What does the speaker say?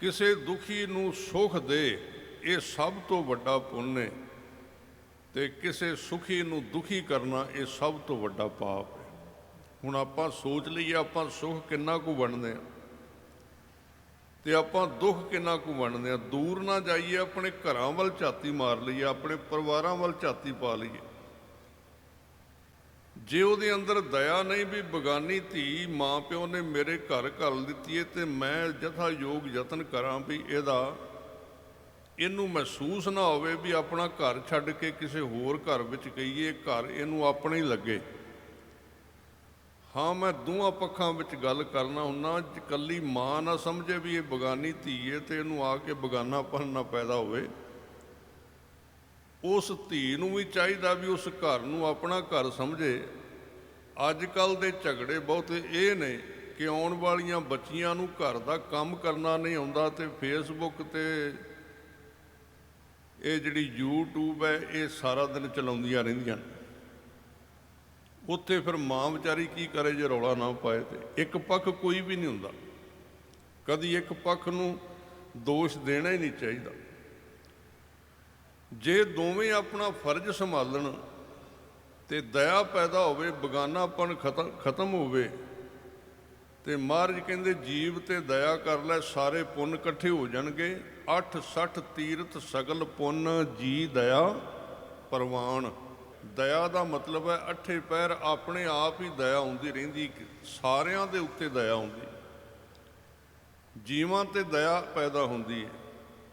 ਕਿਸੇ ਦੁਖੀ ਨੂੰ ਸੁਖ ਦੇ, ਇਹ ਸਭ ਤੋਂ ਵੱਡਾ ਪੁੰਨ ਹੈ। ਤੇ ਕਿਸੇ ਸੁਖੀ ਨੂੰ ਦੁਖੀ ਕਰਨਾ, ਇਹ ਸਭ ਤੋਂ ਵੱਡਾ ਪਾਪ ਹੈ। ਹੁਣ ਆਪਾਂ ਸੋਚ ਲਈਏ, ਆਪਾਂ ਸੁਖ ਕਿੰਨਾ ਕੁ ਵੰਡਦੇ ਆ ਤੇ ਆਪਾਂ ਦੁੱਖ ਕਿੰਨਾ ਕੁ ਵੰਡਦੇ ਆ ਦੂਰ ਨਾ ਜਾਈਏ, ਆਪਣੇ ਘਰਾਂ ਵੱਲ ਝਾਤੀ ਮਾਰ ਲਈਏ, ਆਪਣੇ ਪਰਿਵਾਰਾਂ ਵੱਲ ਝਾਤੀ ਪਾ ਲਈਏ। ਜੇ ਉਹਦੇ ਅੰਦਰ ਦਇਆ ਨਹੀਂ ਵੀ ਬਗਾਨੀ ਧੀ ਮਾਂ ਪਿਓ ਨੇ ਮੇਰੇ ਘਰ ਘੱਲ ਦਿੱਤੀ ਏ ਤੇ ਮੈਂ ਜਥਾ ਯੋਗ ਯਤਨ ਕਰਾਂ ਵੀ ਇਹਦਾ, ਇਹਨੂੰ ਮਹਿਸੂਸ ਨਾ ਹੋਵੇ ਵੀ ਆਪਣਾ ਘਰ ਛੱਡ ਕੇ ਕਿਸੇ ਹੋਰ ਘਰ ਵਿੱਚ ਗਈਏ, ਘਰ ਇਹਨੂੰ ਆਪਣੇ ਹੀ ਲੱਗੇ। ਹਾਂ, ਮੈਂ ਦੋਹਾਂ ਪੱਖਾਂ ਵਿੱਚ ਗੱਲ ਕਰਨਾ ਹੁੰਨਾ ਇਕੱਲੀ ਮਾਂ ਨਾ ਸਮਝੇ ਵੀ ਇਹ ਬਗਾਨੀ ਧੀ ਏ ਤੇ ਇਹਨੂੰ ਆ ਕੇ ਬਗਾਨਾਪਨ ਨਾ ਪੈਦਾ ਹੋਵੇ। ਉਸ ਧੀ ਨੂੰ ਵੀ ਚਾਹੀਦਾ ਵੀ ਉਸ ਘਰ ਨੂੰ ਆਪਣਾ ਘਰ ਸਮਝੇ। ਅੱਜ ਕੱਲ ਦੇ ਝਗੜੇ ਬਹੁਤੇ ਇਹ ਨੇ ਕਿ ਆਉਣ ਵਾਲੀਆਂ ਬੱਚੀਆਂ ਨੂੰ ਘਰ ਦਾ ਕੰਮ ਕਰਨਾ ਨਹੀਂ ਆਉਂਦਾ ਤੇ ਫੇਸਬੁੱਕ ਤੇ ਇਹ ਜਿਹੜੀ YouTube ਹੈ, ਇਹ ਸਾਰਾ ਦਿਨ ਚਲਾਉਂਦੀਆਂ ਰਹਿੰਦੀਆਂ। ਉੱਥੇ ਫਿਰ ਮਾਂ ਵਿਚਾਰੀ ਕੀ ਕਰੇ ਜੇ ਰੌਲਾ ਨਾ ਪਾਏ ਤੇ? ਇੱਕ ਪੱਖ ਕੋਈ ਵੀ ਨਹੀਂ ਹੁੰਦਾ। ਕਦੀ ਇੱਕ ਪੱਖ ਨੂੰ ਦੋਸ਼ ਦੇਣਾ ਹੀ ਨਹੀਂ ਚਾਹੀਦਾ। ਜੇ ਦੋਵੇਂ ਆਪਣਾ ਫਰਜ਼ ਸੰਭਾਲਣ ਤੇ ਦਇਆ ਪੈਦਾ ਹੋਵੇ, ਬਗਾਨਾਪਨ ਖਤਮ ਖਤਮ ਹੋਵੇ ਤੇ ਮਹਾਰਾਜ ਕਹਿੰਦੇ ਜੀਵ ਤੇ ਦਇਆ ਕਰ ਲੈ, ਸਾਰੇ ਪੁੰਨ ਇਕੱਠੇ ਹੋ ਜਾਣਗੇ। 8 60 ਤੀਰਥ ਸਗਲ ਪੁੰਨ ਜੀ ਦਇਆ ਪਰਵਾਨ। ਦਇਆ ਦਾ ਮਤਲਬ ਹੈ ਅੱਠੇ ਪੈਰ ਆਪਣੇ ਆਪ ਹੀ ਦਇਆ ਹੁੰਦੀ ਰਹਿੰਦੀ, ਸਾਰਿਆਂ ਦੇ ਉੱਤੇ ਦਇਆ ਹੁੰਦੀ। ਜੀਵਾਂ ਤੇ ਦਇਆ ਪੈਦਾ ਹੁੰਦੀ ਹੈ।